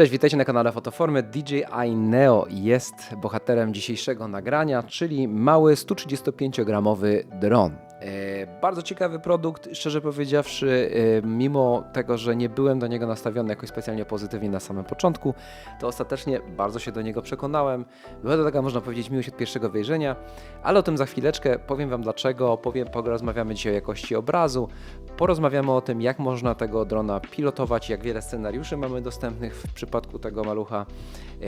Cześć, witajcie na kanale Fotoformy. DJI Neo jest bohaterem dzisiejszego nagrania, czyli mały 135-gramowy dron. E, bardzo ciekawy produkt, szczerze powiedziawszy, e, mimo tego, że nie byłem do niego nastawiony jakoś specjalnie pozytywnie na samym początku, to ostatecznie bardzo się do niego przekonałem. Była to taka, można powiedzieć, miłość od pierwszego wejrzenia, ale o tym za chwileczkę. Powiem Wam dlaczego, powiem, porozmawiamy dzisiaj o jakości obrazu, porozmawiamy o tym, jak można tego drona pilotować, jak wiele scenariuszy mamy dostępnych w przypadku tego malucha. E,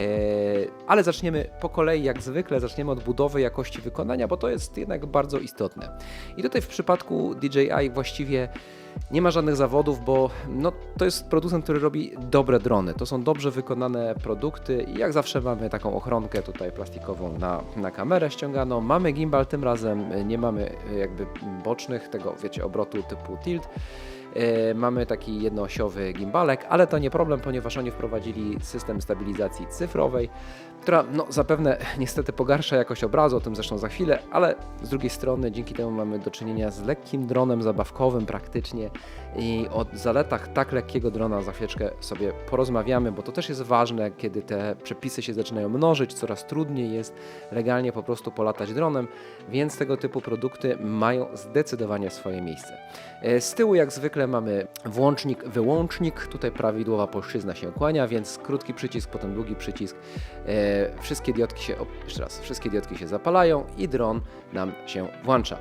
Ale zaczniemy po kolei, jak zwykle, zaczniemy od budowy jakości wykonania, bo to jest jednak bardzo istotne. I tutaj w przypadku DJI właściwie nie ma żadnych zawodów, bo no, to jest producent, który robi dobre drony. To są dobrze wykonane produkty i jak zawsze mamy taką ochronkę tutaj plastikową na, na kamerę ściąganą. Mamy gimbal, tym razem nie mamy jakby bocznych tego, wiecie, obrotu typu tilt. E, Mamy taki jednoosiowy gimbalek, ale to nie problem, ponieważ oni wprowadzili system stabilizacji cyfrowej, która no, zapewne niestety pogarsza jakość obrazu, o tym zresztą za chwilę, ale z drugiej strony dzięki temu mamy do czynienia z lekkim dronem zabawkowym praktycznie i o zaletach tak lekkiego drona za chwileczkę sobie porozmawiamy, bo to też jest ważne, kiedy te przepisy się zaczynają mnożyć, coraz trudniej jest legalnie po prostu polatać dronem, więc tego typu produkty mają zdecydowanie swoje miejsce. E, Z tyłu jak zwykle mamy włącznik, wyłącznik, tutaj prawidłowa polszczyzna się kłania, więc krótki przycisk, potem długi przycisk. E, Wszystkie diodki się, jeszcze raz, wszystkie diodki się zapalają i dron nam się włącza.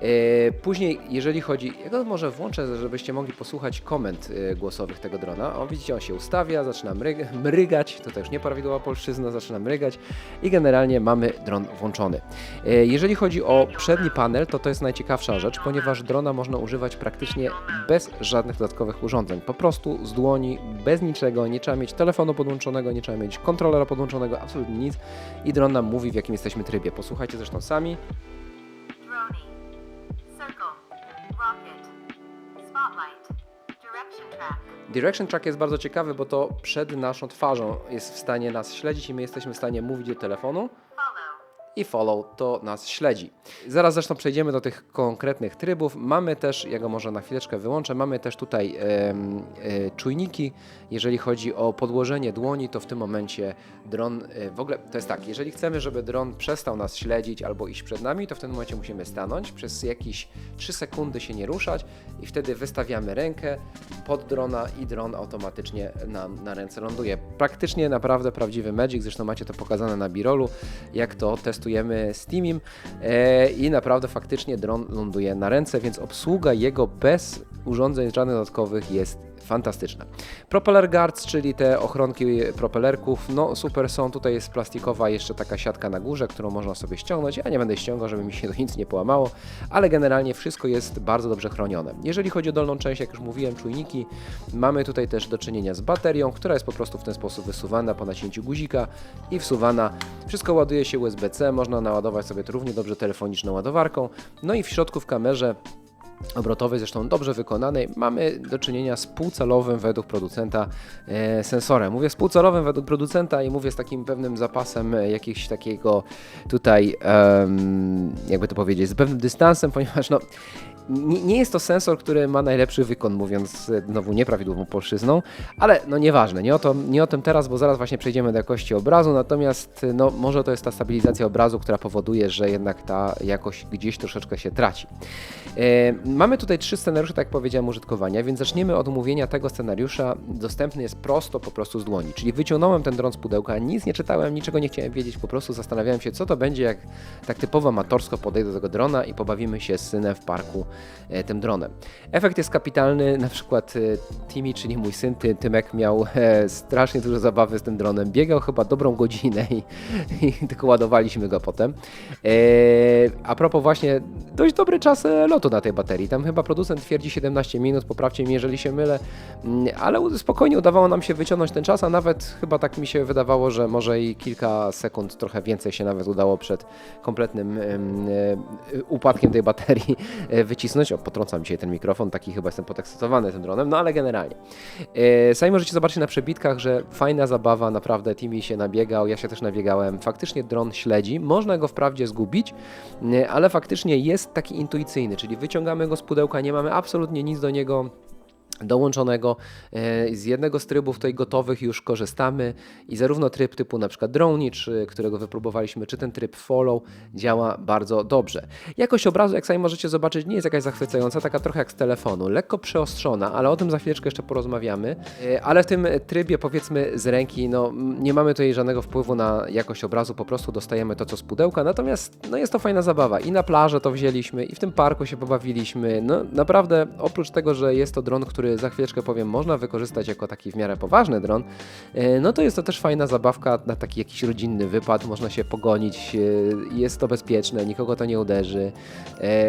E, Później, jeżeli chodzi, ja go może włączę, żebyście mogli posłuchać komend e, głosowych tego drona. O, widzicie, on się ustawia, zaczyna mryg, mrygać, to też nieprawidłowa polszczyzna, zaczyna mrygać i generalnie mamy dron włączony. Jeżeli chodzi o przedni panel, to to jest najciekawsza rzecz, ponieważ drona można używać praktycznie bez żadnych dodatkowych urządzeń. Po prostu z dłoni, bez niczego, nie trzeba mieć telefonu podłączonego, nie trzeba mieć kontrolera podłączonego, absolutnie nic i dron nam mówi w jakim jesteśmy trybie. Posłuchajcie zresztą sami. Direction track. Jest bardzo ciekawy, bo to przed naszą twarzą jest w stanie nas śledzić i my jesteśmy w stanie mówić do telefonu. I follow to nas śledzi. Zaraz zresztą przejdziemy do tych konkretnych trybów. Mamy też, ja go może na chwileczkę wyłączę, mamy też tutaj e, czujniki. Jeżeli chodzi o podłożenie dłoni, to w tym momencie dron, e, w ogóle to jest tak, jeżeli chcemy, żeby dron przestał nas śledzić albo iść przed nami, to w tym momencie musimy stanąć, przez jakieś 3 sekundy się nie ruszać i wtedy wystawiamy rękę pod drona i dron automatycznie nam na ręce ląduje. Praktycznie naprawdę prawdziwy Magic, zresztą macie to pokazane na Birolu, jak to testujemy z Teamim e, i naprawdę faktycznie dron ląduje na ręce, więc obsługa jego bez urządzeń żadnych dodatkowych jest fantastyczna. Propeller guards, czyli te ochronki propelerków, no super są, tutaj jest plastikowa jeszcze taka siatka na górze, którą można sobie ściągnąć, ja nie będę ściągał, żeby mi się to nic nie połamało, ale generalnie wszystko jest bardzo dobrze chronione. Jeżeli chodzi o dolną część, jak już mówiłem, czujniki, mamy tutaj też do czynienia z baterią, która jest po prostu w ten sposób wysuwana po nacięciu guzika i wsuwana. Wszystko ładuje się USB-C, można naładować sobie to równie dobrze telefoniczną ładowarką. No i w środku w kamerze obrotowej, zresztą dobrze wykonanej, mamy do czynienia z półcelowym według producenta e, sensorem. Mówię z półcelowym według producenta i mówię z takim pewnym zapasem e, jakiegoś takiego tutaj, em, jakby to powiedzieć, z pewnym dystansem, ponieważ no, nie, nie jest to sensor, który ma najlepszy wykon, mówiąc e, znowu nieprawidłową polszczyzną, ale no nieważne, nie o, to, nie o tym teraz, bo zaraz właśnie przejdziemy do jakości obrazu, natomiast e, no, może to jest ta stabilizacja obrazu, która powoduje, że jednak ta jakość gdzieś troszeczkę się traci. E, mamy tutaj trzy scenariusze, tak jak powiedziałem, użytkowania, więc zaczniemy od omówienia tego scenariusza. Dostępny jest prosto, po prostu z dłoni, czyli wyciągnąłem ten dron z pudełka, nic nie czytałem, niczego nie chciałem wiedzieć, po prostu zastanawiałem się, co to będzie, jak tak typowo amatorsko podejdę do tego drona i pobawimy się z synem w parku tym dronem. Efekt jest kapitalny, na przykład e, Timmy, czyli mój syn Ty, Tymek miał e, strasznie dużo zabawy z tym dronem, biegał chyba dobrą godzinę i, i tylko ładowaliśmy go potem. E, a propos właśnie, dość dobry czas e, lotu na tej baterii, tam chyba producent twierdzi 17 minut, poprawcie mnie jeżeli się mylę, Mm, ale spokojnie udawało nam się wyciągnąć ten czas, a nawet chyba tak mi się wydawało, że może i kilka sekund, trochę więcej się nawet udało przed kompletnym em, e, upadkiem tej baterii e, wycisnąć. O, potrącam dzisiaj ten mikrofon, taki chyba jestem podekscytowany tym dronem, no ale generalnie. E, Sami możecie zobaczyć na przebitkach, że fajna zabawa, naprawdę Timmy się nabiegał, ja się też nabiegałem. Faktycznie dron śledzi, można go wprawdzie zgubić, nie, ale faktycznie jest taki intuicyjny, czyli wyciągamy go z pudełka, nie mamy absolutnie nic do niego dołączonego. E, Z jednego z trybów tutaj gotowych już korzystamy i zarówno tryb typu na przykład Drone, czy którego wypróbowaliśmy, czy ten tryb Follow działa bardzo dobrze. Jakość obrazu, jak sami możecie zobaczyć, nie jest jakaś zachwycająca, taka trochę jak z telefonu, lekko przeostrzona, ale o tym za chwileczkę jeszcze porozmawiamy. E, Ale w tym trybie powiedzmy z ręki, no nie mamy tutaj żadnego wpływu na jakość obrazu, po prostu dostajemy to co z pudełka, natomiast no jest to fajna zabawa i na plażę to wzięliśmy i w tym parku się pobawiliśmy. No naprawdę oprócz tego, że jest to dron, który za chwileczkę powiem można wykorzystać jako taki w miarę poważny dron, e, no to jest to też fajna zabawka na taki jakiś rodzinny wypad, można się pogonić, e, jest to bezpieczne, nikogo to nie uderzy. E,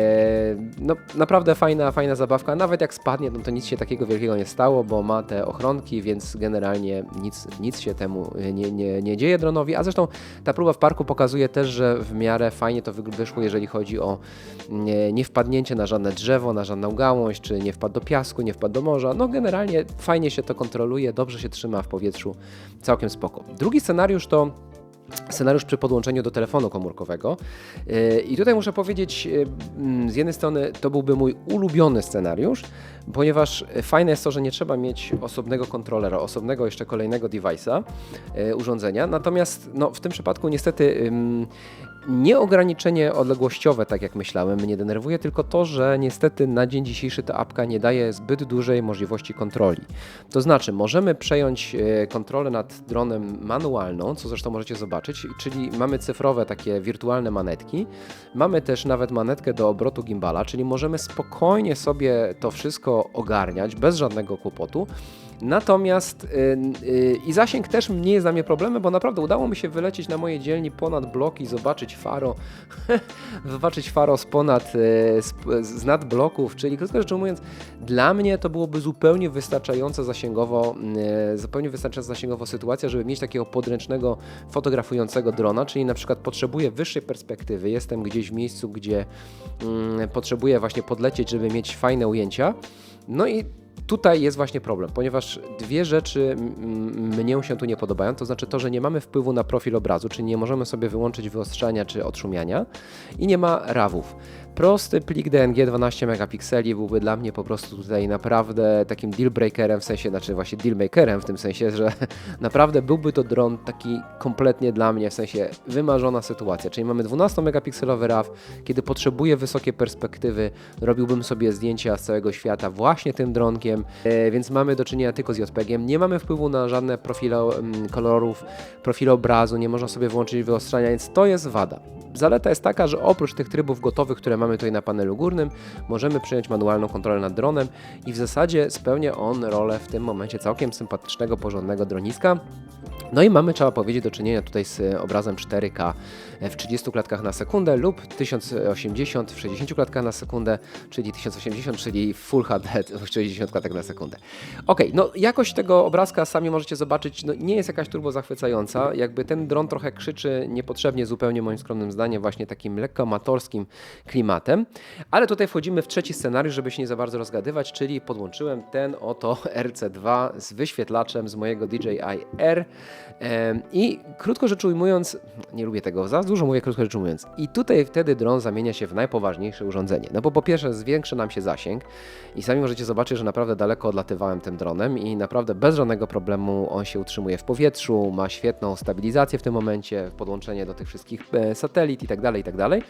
No naprawdę fajna, fajna zabawka, nawet jak spadnie, no to nic się takiego wielkiego nie stało, bo ma te ochronki, więc generalnie nic, nic się temu nie, nie, nie dzieje dronowi, a zresztą ta próba w parku pokazuje też, że w miarę fajnie to wyszło, jeżeli chodzi o nie, nie wpadnięcie na żadne drzewo, na żadną gałąź, czy nie wpadł do piasku, nie wpadł do morza. No generalnie fajnie się to kontroluje, dobrze się trzyma w powietrzu, całkiem spoko. Drugi scenariusz to scenariusz przy podłączeniu do telefonu komórkowego. Yy, I tutaj muszę powiedzieć, yy, mm, z jednej strony to byłby mój ulubiony scenariusz, ponieważ fajne jest to, że nie trzeba mieć osobnego kontrolera, osobnego jeszcze kolejnego device'a, yy, urządzenia. Natomiast no, w tym przypadku niestety nie ograniczenie odległościowe, tak jak myślałem, mnie denerwuje, tylko to, że niestety na dzień dzisiejszy ta apka nie daje zbyt dużej możliwości kontroli. To znaczy, możemy przejąć e, kontrolę nad dronem manualną, co zresztą możecie zobaczyć, czyli mamy cyfrowe takie wirtualne manetki. Mamy też nawet manetkę do obrotu gimbala, czyli możemy spokojnie sobie to wszystko ogarniać bez żadnego kłopotu. Natomiast y, y, i zasięg też nie jest dla mnie problemem, bo naprawdę udało mi się wylecieć na mojej dzielni ponad blok i zobaczyć faro, zobaczyć faro z ponad, y, z, z nad bloków, czyli krótko rzecz ujmując, dla mnie to byłoby zupełnie wystarczająca zasięgowo, y, zupełnie wystarczająca zasięgowo sytuacja, żeby mieć takiego podręcznego fotografującego drona, czyli na przykład potrzebuję wyższej perspektywy, jestem gdzieś w miejscu, gdzie mm, potrzebuję właśnie podlecieć, żeby mieć fajne ujęcia, no i Tutaj jest właśnie problem, ponieważ dwie rzeczy mnie się tu nie podobają, to znaczy to, że nie mamy wpływu na profil obrazu, czyli nie możemy sobie wyłączyć wyostrzania czy odszumiania i nie ma rawów. Prosty plik DNG 12 megapikseli byłby dla mnie po prostu tutaj naprawdę takim deal breakerem, w sensie, znaczy właśnie deal makerem w tym sensie, że naprawdę byłby to dron taki kompletnie dla mnie, w sensie wymarzona sytuacja, czyli mamy 12 megapikselowy RAW, kiedy potrzebuję wysokie perspektywy, robiłbym sobie zdjęcia z całego świata właśnie tym dronkiem, e, więc mamy do czynienia tylko z JPEG-iem, nie mamy wpływu na żadne profile mm, kolorów, profile obrazu, nie można sobie wyłączyć wyostrzania, więc to jest wada. Zaleta jest taka, że oprócz tych trybów gotowych, które mamy tutaj na panelu górnym, możemy przyjąć manualną kontrolę nad dronem i w zasadzie spełnia on rolę w tym momencie całkiem sympatycznego, porządnego droniska. No i mamy, trzeba powiedzieć, do czynienia tutaj z obrazem 4K w 30 klatkach na sekundę lub 1080 w 60 klatkach na sekundę, czyli 1080, czyli Full HD w 60 klatek na sekundę. Ok, no jakość tego obrazka sami możecie zobaczyć, no nie jest jakaś turbo zachwycająca, jakby ten dron trochę krzyczy niepotrzebnie zupełnie moim skromnym zdaniem właśnie takim lekko amatorskim klimatem, ale tutaj wchodzimy w trzeci scenariusz, żeby się nie za bardzo rozgadywać, czyli podłączyłem ten oto RC2 z wyświetlaczem z mojego DJI R i krótko rzecz ujmując, nie lubię tego, za dużo mówię krótko rzecz ujmując, i tutaj wtedy dron zamienia się w najpoważniejsze urządzenie, no bo po pierwsze zwiększy nam się zasięg i sami możecie zobaczyć, że naprawdę daleko odlatywałem tym dronem i naprawdę bez żadnego problemu on się utrzymuje w powietrzu, ma świetną stabilizację w tym momencie, podłączenie do tych wszystkich e, satelit i tak dalej, i tak dalej.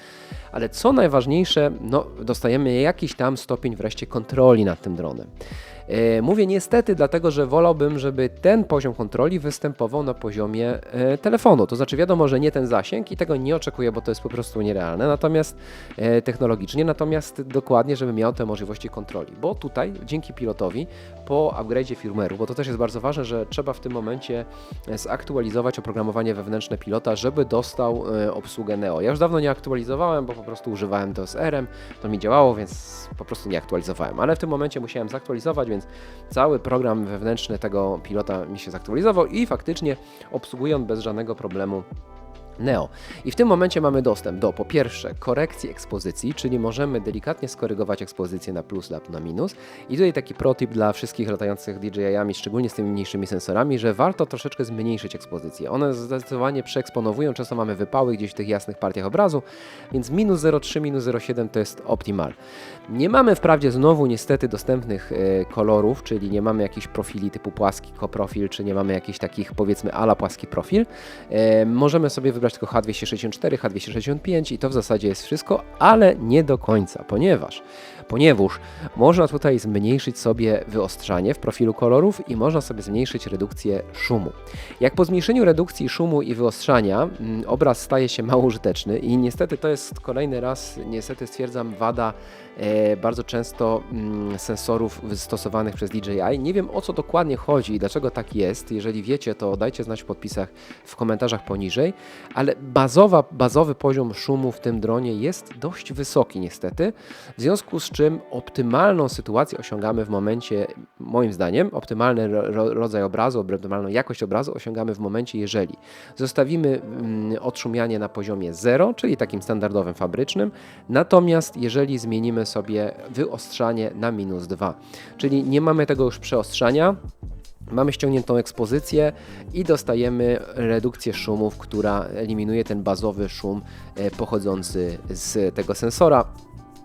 Ale co najważniejsze, no dostajemy jakiś tam stopień wreszcie kontroli nad tym dronem. E, Mówię niestety, dlatego że wolałbym, żeby ten poziom kontroli występował na poziomie e, telefonu. To znaczy, wiadomo, że nie ten zasięg i tego nie oczekuję, bo to jest po prostu nierealne, natomiast e, technologicznie, natomiast dokładnie, żeby miał te możliwości kontroli. Bo tutaj, dzięki pilotowi, po upgrade'zie firmware'u, bo to też jest bardzo ważne, że trzeba w tym momencie e, zaktualizować oprogramowanie wewnętrzne pilota, żeby dostał e, obsługę Neo. Ja już dawno nie aktualizowałem, bo po prostu używałem to z RM, to mi działało, więc po prostu nie aktualizowałem. Ale w tym momencie musiałem zaktualizować, więc cały program wewnętrzny tego pilota mi się zaktualizował i faktycznie obsługuje on bez żadnego problemu Neo. I w tym momencie mamy dostęp do po pierwsze korekcji ekspozycji, czyli możemy delikatnie skorygować ekspozycję na plus lub na minus. I tutaj taki protip dla wszystkich latających DJI-ami, szczególnie z tymi mniejszymi sensorami, że warto troszeczkę zmniejszyć ekspozycję. One zdecydowanie przeeksponowują, często mamy wypały gdzieś w tych jasnych partiach obrazu, więc minus 0,3, minus 0,7 to jest optimal. Nie mamy wprawdzie znowu niestety dostępnych e, kolorów, czyli nie mamy jakichś profili typu płaski koprofil, czy nie mamy jakichś takich powiedzmy ala płaski profil. E, możemy sobie wybrać tylko H264, H265 i to w zasadzie jest wszystko, ale nie do końca, ponieważ ponieważ można tutaj zmniejszyć sobie wyostrzanie w profilu kolorów i można sobie zmniejszyć redukcję szumu. Jak po zmniejszeniu redukcji szumu i wyostrzania mm, obraz staje się mało użyteczny i niestety to jest kolejny raz, niestety stwierdzam, wada e, bardzo często mm, sensorów stosowanych przez DJI. Nie wiem o co dokładnie chodzi i dlaczego tak jest. Jeżeli wiecie, to dajcie znać w podpisach, w komentarzach poniżej, ale bazowa, bazowy poziom szumu w tym dronie jest dość wysoki niestety, w związku z czym optymalną sytuację osiągamy w momencie, moim zdaniem, optymalny ro, ro, rodzaj obrazu, optymalną jakość obrazu osiągamy w momencie, jeżeli zostawimy mm, odszumianie na poziomie 0, czyli takim standardowym fabrycznym, natomiast jeżeli zmienimy sobie wyostrzanie na minus 2, czyli nie mamy tego już przeostrzania, Mamy ściągniętą ekspozycję i dostajemy redukcję szumów, która eliminuje ten bazowy szum e, pochodzący z tego sensora.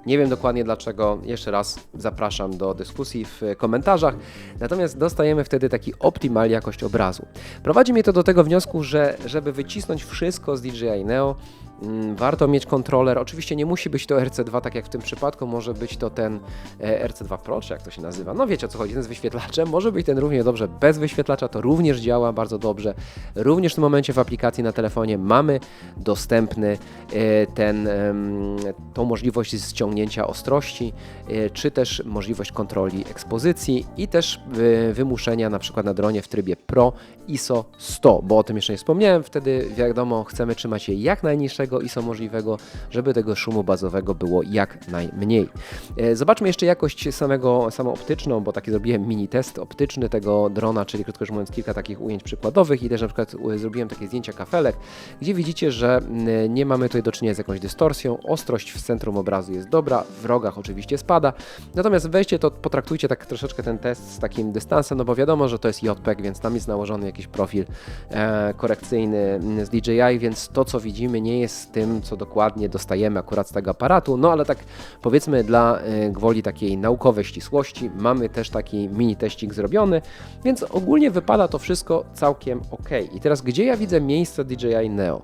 Nie wiem dokładnie dlaczego, jeszcze raz zapraszam do dyskusji w komentarzach. Natomiast dostajemy wtedy taki optimal jakość obrazu. Prowadzi mnie to do tego wniosku, że żeby wycisnąć wszystko z DJI Neo, warto mieć kontroler. Oczywiście nie musi być to RC2, tak jak w tym przypadku, może być to ten e, RC2 Pro, czy jak to się nazywa. No wiecie o co chodzi, ten z wyświetlaczem. Może być ten równie dobrze bez wyświetlacza, to również działa bardzo dobrze. Również w tym momencie w aplikacji na telefonie mamy dostępny e, ten, tą możliwość ściągnięcia ostrości, e, czy też możliwość kontroli ekspozycji i też wymuszenia na przykład na dronie w trybie Pro ISO 100, bo o tym jeszcze nie wspomniałem. Wtedy wiadomo, chcemy trzymać je jak najniższego ISO możliwego, żeby tego szumu bazowego było jak najmniej. E, Zobaczmy jeszcze jakość samego, samą optyczną, bo taki zrobiłem mini test optyczny tego drona, czyli krótko mówiąc kilka takich ujęć przykładowych. I też na przykład zrobiłem takie zdjęcia kafelek, gdzie widzicie, że nie mamy tutaj do czynienia z jakąś dystorsją, ostrość w centrum obrazu jest dobra, w rogach oczywiście spada, natomiast weźcie to, potraktujcie tak troszeczkę ten test z takim dystansem, no bo wiadomo, że to jest JPEG, więc tam jest nałożony jakiś profil e, korekcyjny z DJI, więc to co widzimy nie jest tym, co dokładnie dostajemy akurat z tego aparatu, no ale tak powiedzmy dla e, gwoli takiej naukowej ścisłości mamy też taki mini teścik zrobiony, więc ogólnie wypada to wszystko całkiem ok. I teraz gdzie ja widzę miejsce DJI Neo?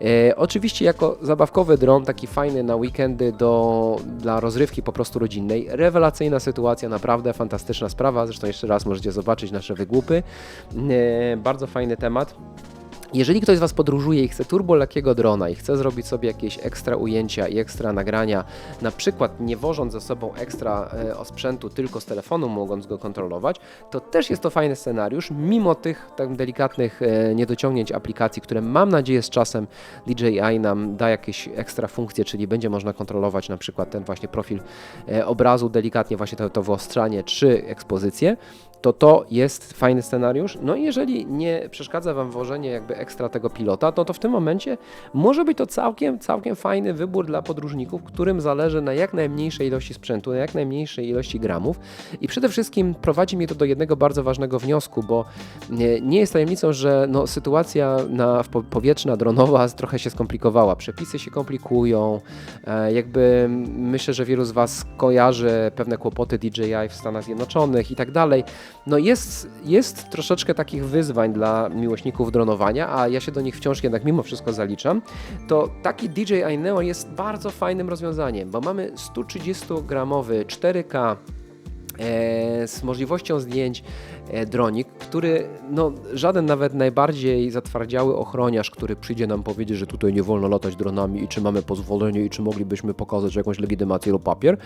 E, oczywiście jako zabawkowy dron, taki fajny na weekendy do, dla rozrywki po prostu rodzinnej. Rewelacyjna sytuacja, naprawdę fantastyczna sprawa. Zresztą jeszcze raz możecie zobaczyć nasze wygłupy. E, bardzo fajny temat. Jeżeli ktoś z Was podróżuje i chce turbo lekkiego drona i chce zrobić sobie jakieś ekstra ujęcia i ekstra nagrania, na przykład nie wożąc ze sobą ekstra e, osprzętu, tylko z telefonu mogąc go kontrolować, to też jest to fajny scenariusz, mimo tych tak delikatnych e, niedociągnięć aplikacji, które mam nadzieję z czasem DJI nam da jakieś ekstra funkcje, czyli będzie można kontrolować na przykład ten właśnie profil e, obrazu, delikatnie właśnie to, to wyostrzanie czy ekspozycję, to to jest fajny scenariusz. No i jeżeli nie przeszkadza Wam włożenie jakby ekstra tego pilota, to to w tym momencie może być to całkiem, całkiem fajny wybór dla podróżników, którym zależy na jak najmniejszej ilości sprzętu, na jak najmniejszej ilości gramów i przede wszystkim prowadzi mnie to do jednego bardzo ważnego wniosku, bo nie, jest tajemnicą, że no, sytuacja na, powietrzna, dronowa trochę się skomplikowała. Przepisy się komplikują, e, jakby myślę, że wielu z Was kojarzy pewne kłopoty DJI w Stanach Zjednoczonych i tak dalej. No jest, jest troszeczkę takich wyzwań dla miłośników dronowania, a ja się do nich wciąż jednak mimo wszystko zaliczam, to taki DJI Neo jest bardzo fajnym rozwiązaniem, bo mamy 130-gramowy 4K e, z możliwością zdjęć e, dronik, który no, żaden nawet najbardziej zatwardziały ochroniarz, który przyjdzie nam powiedzieć, że tutaj nie wolno latać dronami i czy mamy pozwolenie i czy moglibyśmy pokazać jakąś legitymację lub papier,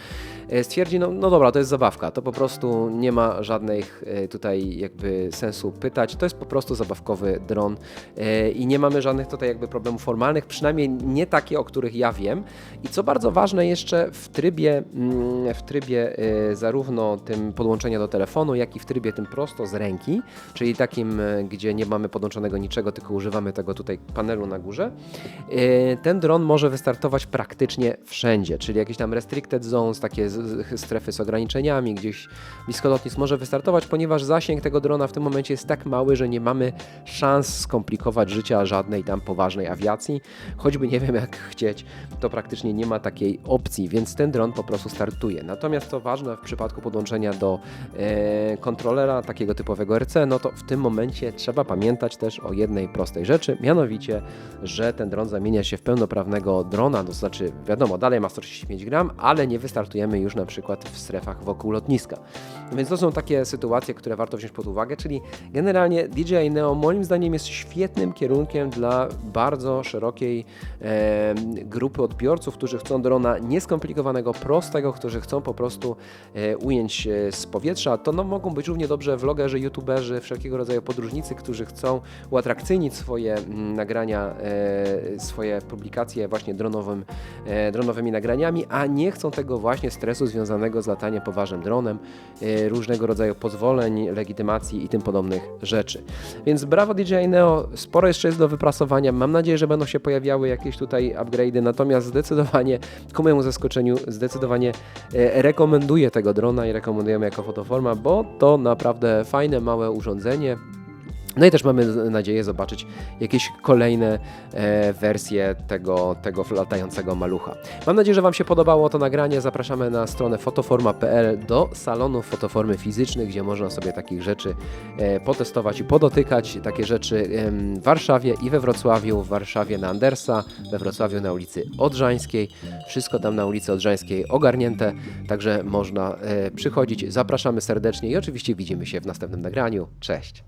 e, stwierdzi, no, no dobra, to jest zabawka, to po prostu nie ma żadnych e, tutaj jakby sensu pytać, to jest po prostu zabawkowy dron e, i nie mamy żadnych tutaj jakby problemów formalnych, przynajmniej nie takie, o których ja wiem. I co bardzo ważne jeszcze w trybie, mm, w trybie e, zarówno tym podłączenia do telefonu, jak i w trybie tym prosto z ręki, czyli takim, e, gdzie nie mamy podłączonego niczego, tylko używamy tego tutaj panelu na górze, e, ten dron może wystartować praktycznie wszędzie, czyli jakieś tam restricted zones, takie strefy z ograniczeniami, gdzieś blisko lotnisk może wystartować, ponieważ zasięg tego drona w tym momencie jest tak mały, że nie mamy szans skomplikować życia żadnej tam poważnej awiacji, choćby nie wiem jak chcieć, to praktycznie nie ma takiej opcji, więc ten dron po prostu startuje. Natomiast co ważne w przypadku podłączenia do e, kontrolera takiego typowego RC, no to w tym momencie trzeba pamiętać też o jednej prostej rzeczy, mianowicie, że ten dron zamienia się w pełnoprawnego drona, to znaczy wiadomo, dalej ma 135 gram, ale nie wystartujemy już na przykład w strefach wokół lotniska. Więc to są takie sytuacje, które warto wziąć pod uwagę, czyli generalnie DJI Neo moim zdaniem jest świetnym kierunkiem dla bardzo szerokiej e, grupy odbiorców, którzy chcą drona nieskomplikowanego, prostego, którzy chcą po prostu e, ujęć z powietrza. To no, mogą być równie dobrze vlogerzy, youtuberzy, wszelkiego rodzaju podróżnicy, którzy chcą uatrakcyjnić swoje mm, nagrania, e, swoje publikacje właśnie dronowym, e, dronowymi nagraniami, a nie chcą tego właśnie stresu związanego z lataniem poważnym dronem, e, różnego rodzaju pozwoleń, legitymacji i tym podobnych rzeczy. Więc brawo DJI Neo, sporo jeszcze jest do wyprasowania. Mam nadzieję, że będą się pojawiały jakieś tutaj upgrade'y, natomiast zdecydowanie, ku mojemu zaskoczeniu, zdecydowanie rekomenduję tego drona i rekomendujemy jako fotoforma, bo to naprawdę fajne, małe urządzenie. No i też mamy nadzieję zobaczyć jakieś kolejne e, wersje tego, tego latającego malucha. Mam nadzieję, że Wam się podobało to nagranie. Zapraszamy na stronę fotoforma.pl do salonu fotoformy fizycznych, gdzie można sobie takich rzeczy e, potestować i podotykać. Takie rzeczy w Warszawie i we Wrocławiu. W Warszawie na Andersa, we Wrocławiu na ulicy Odrzańskiej. Wszystko tam na ulicy Odrzańskiej ogarnięte, także można e, przychodzić. Zapraszamy serdecznie i oczywiście widzimy się w następnym nagraniu. Cześć!